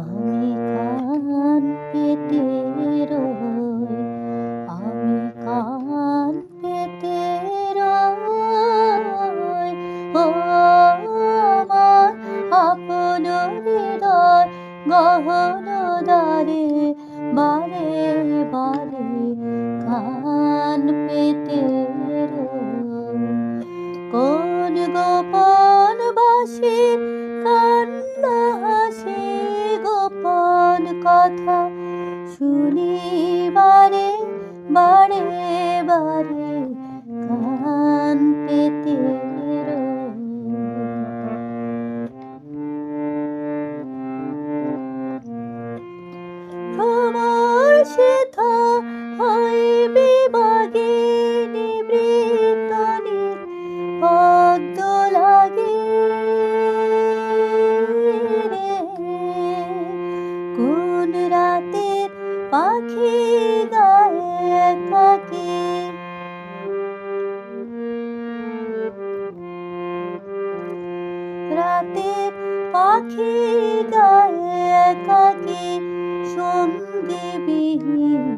আমি শুনি বারে বারে বারে কান পেতে। ভ্রমর সেথা কোন রাতের পাখি গায়ে থাকি রাতে পাখি গায়ে থাকি সঙ্গে বিহীন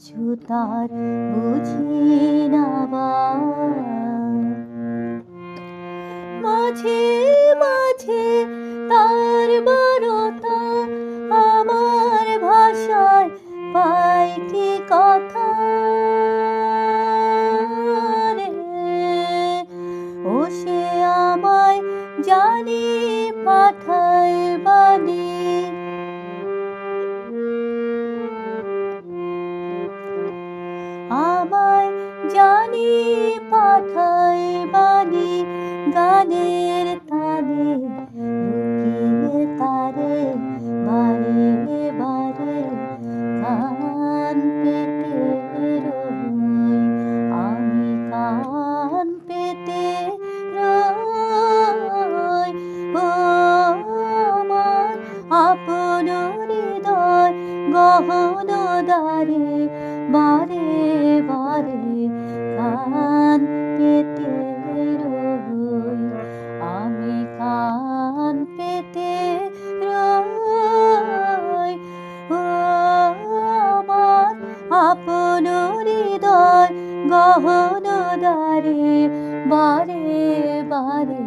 কিছু তার বুঝি না মাঝে মাঝে তার বারতা আমার ভাষায় পাই কথা ও সে আমায় জানি পাঠায় বাণী। জানি পাঠায় বাণী, গানের তানে লুকিয়ে তারে বারে বারে কান পেতে রই আমি কান পেতে আপন হৃদয়, গহন দ্বারে, বারে বারে কান পেতে রই, আমি কান পেতে রই। ও আমার আপন হৃদয়, গহন দ্বারে, বারে বারে